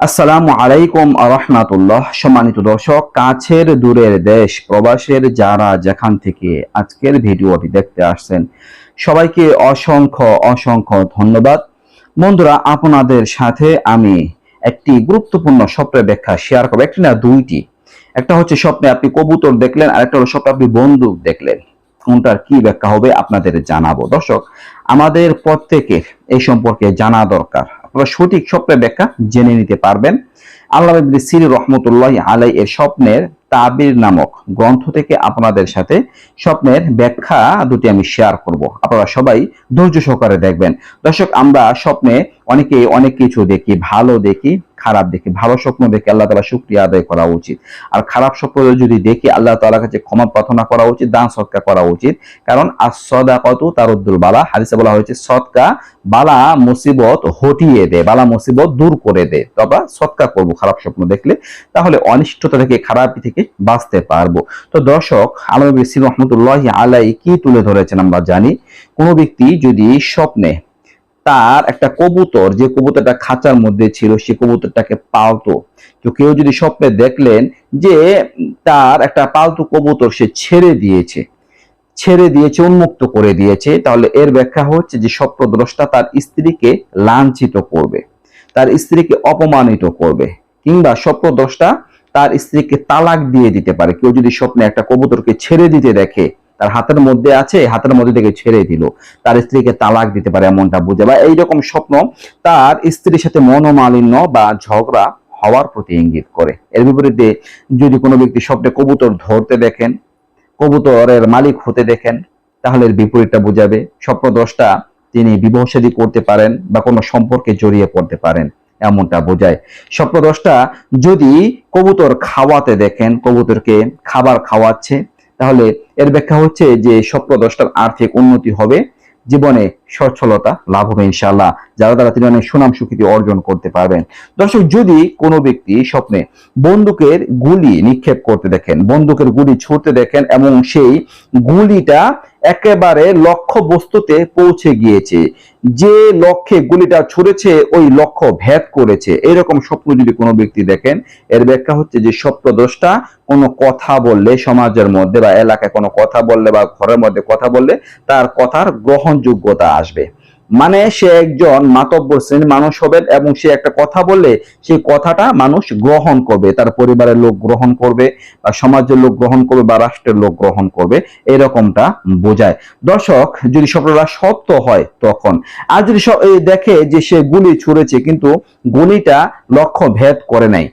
আসসালামু আলাইকুম রহমাতুল্লাহ। সম্মানিত দর্শক, কাছের দূরের দেশ, প্রবাসের যারা যেখান থেকে আজকের ভিডিওটি দেখতে আসছেন, সবাইকে অসংখ্য অসংখ্য ধন্যবাদ। বন্ধুরা, আপনাদের সাথে আমি একটি গুরুত্বপূর্ণ স্বপ্নের ব্যাখ্যা শেয়ার করব। একটি না দুইটি। একটা হচ্ছে স্বপ্নে আপনি কবুতর দেখলেন আর একটা হলো স্বপ্নে আপনি বন্দুক দেখলেন। কোনটার কি ব্যাখ্যা হবে আপনাদের জানাব। দর্শক, আমাদের প্রত্যেকের এই সম্পর্কে জানা দরকার। আপনারা সঠিক স্বপ্নের ব্যাখ্যা জেনে নিতে পারবেন। আল্লাহ সির রহমতুল্লাহ আলাই এর স্বপ্নের তাবির নামক গ্রন্থ থেকে আপনাদের সাথে স্বপ্নের ব্যাখ্যা দুটি আমি শেয়ার করব। আপনারা সবাই ধৈর্য সহকারে দেখবেন। দর্শক, আমরা স্বপ্নে অনেকে অনেক কিছু দেখি, ভালো দেখি খারাপ দেখে, ভালো স্বপ্ন দেখে আল্লাহ তালা শুক্রিয়া আদায় করা উচিত। আর খারাপ স্বপ্ন যদি দেখি আল্লাহ তালার কাছে ক্ষমা প্রার্থনা করা উচিত, দান সৎকা করা উচিত। কারণ আর সদা কত তার উদ্দুল বালা, হাদিসে বলা হয়েছে, সৎকা বালা মুসিবত হটিয়ে দে বালা মুসিবত দূর করে দে তবে সৎকা করব খারাপ স্বপ্ন দেখলে, তাহলে অনিষ্টতা থেকে, খারাপ থেকে বাঁচতে পারব। তো দর্শক আলম সির রহমতুল্লাহ আলাই কি তুলে ধরেছেন আমরা জানি, কোনো ব্যক্তি যদি স্বপ্নে তার একটা কবুতর, যে কবুতরটা খাঁচার মধ্যে ছিল, সে কবুতরটাকে পালতো। তো কেউ যদি স্বপ্নে দেখলেন যে তার একটা পালতু কবুতর সে ছেড়ে দিয়েছে ছেড়ে দিয়েছে, উন্মুক্ত করে দিয়েছে, তাহলে এর ব্যাখ্যা হচ্ছে যে স্বপ্নদ্রষ্টা তার স্ত্রীকে লাঞ্ছিত করবে, তার স্ত্রীকে অপমানিত করবে, কিংবা স্বপ্নদ্রষ্টা তার স্ত্রীকে তালাক দিয়ে দিতে পারে। কেউ যদি স্বপ্নে একটা কবুতরকে ছেড়ে দিতে দেখে তার হাতের মধ্যে আছে হাতের মধ্যে থেকে ছেড়ে দিল। তার স্ত্রীকে তালাক দিতে পারে এমনটা বুঝে বা এইরকম স্বপ্ন তার স্ত্রীর সাথে মনোমালিন্য বা ঝগড়া হওয়ার প্রতি ইঙ্গিত করে। এর বিপরীতে যদি কোনো ব্যক্তি স্বপ্নে কবুতর ধরতে দেখেন, কবুতরের মালিক হতে দেখেন, তাহলে এর বিপরীতটা বুঝাবে। স্বপ্নদ্রষ্টা তিনি বিবাহসাদী করতে পারেন বা কোনো সম্পর্কে জড়িয়ে পড়তে পারেন, এমনটা বোঝায়। স্বপ্নদ্রষ্টা যদি কবুতর খাওয়াতে দেখেন, কবুতরকে খাবার খাওয়াচ্ছে তাহলে এর ব্যাখ্যা হচ্ছে যে স্বপ্নদ্রষ্টার আর্থিক উন্নতি হবে, জীবনে সচ্ছলতা লাভ হবে ইনশাল্লাহ যারা তারা তিনি অনেক সুনাম সুখ্যাতি অর্জন করতে পারবেন। দর্শক, যদি কোনো ব্যক্তি স্বপ্নে বন্দুকের গুলি নিক্ষেপ করতে দেখেন, বন্দুকের গুলি ছুটতে দেখেন, এবং সেই গুলিটা একেবারে লক্ষ্য বস্তুতে পৌঁছে গিয়েছে। যে লক্ষ্যে গুলিটা ছুড়েছে, ওই লক্ষ্য ভেদ করেছে। এরকম স্বপ্ন যদি কোনো ব্যক্তি দেখেন, এর ব্যাখ্যা হচ্ছে যে স্বপ্নদ্রষ্টা কোনো কথা বললে সমাজের মধ্যে বা এলাকায় কোনো কথা বললে বা ঘরের মধ্যে কথা বললে, তার কথার গ্রহণযোগ্যতা আসবে। মানে সে একজন মাতব্বর শ্রেণির মানুষ হবেন এবং সে একটা কথা বললে সেই কথাটা মানুষ গ্রহণ করবে, তার পরিবারের লোক গ্রহণ করবে বা সমাজের লোক গ্রহণ করবে বা রাষ্ট্রের লোক গ্রহণ করবে, এরকমটা বোঝায়। দর্শক, যদি স্বপ্নটা সত্য হয় তখন, আর যদি দেখে যে সে গুলি ছুড়েছে, কিন্তু গুলিটা লক্ষ্য ভেদ করে নাই।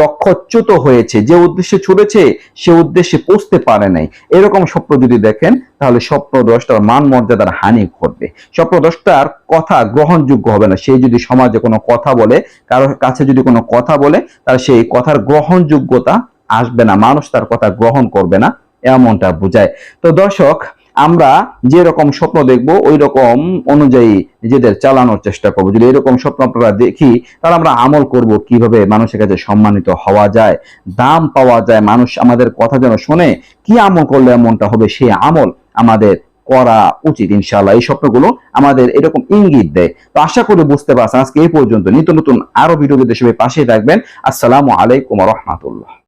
লক্ষ্যচ্যুত হয়েছে, যে উদ্দেশ্যে ছুড়েছে সে উদ্দেশ্যে পৌঁছতে পারে নাই। এরকম স্বপ্ন যদি দেখেন, তাহলে স্বপ্ন দ্রষ্টার মান মর্যাদার হানি ঘটবে। স্বপ্ন দ্রষ্টার কথা গ্রহণযোগ্য হবে না। সে যদি সমাজে কোনো কথা বলে কারোর কাছে যদি কোনো কথা বলে তাহলে সেই কথার গ্রহণযোগ্যতা আসবে না। মানুষ তার কথা গ্রহণ করবে না, এমনটা বোঝায়। তো দর্শক আমরা যে রকম স্বপ্ন দেখব, ওই রকম অনুযায়ী নিজেদের চালানোর চেষ্টা করব। যদি এরকম স্বপ্ন আপনারা দেখি, তাহলে আমরা আমল করব কীভাবে মানুষের কাছে সম্মানিত হওয়া যায়, দাম পাওয়া যায়, মানুষ আমাদের কথা যেন শোনে, কি আমল করলে এমনটা হবে সেই আমল আমাদের করা উচিত ইনশাআল্লাহ। এই স্বপ্নগুলো আমাদের এরকম ইঙ্গিত দেয়। তো আশা করি বুঝতে পারছেন, আজকে এই পর্যন্ত। নিত্য নতুন আরও ভিডিও সবাই পাশে থাকবেন, আসসালামু আলাইকুম রহমাতুল্লাহ।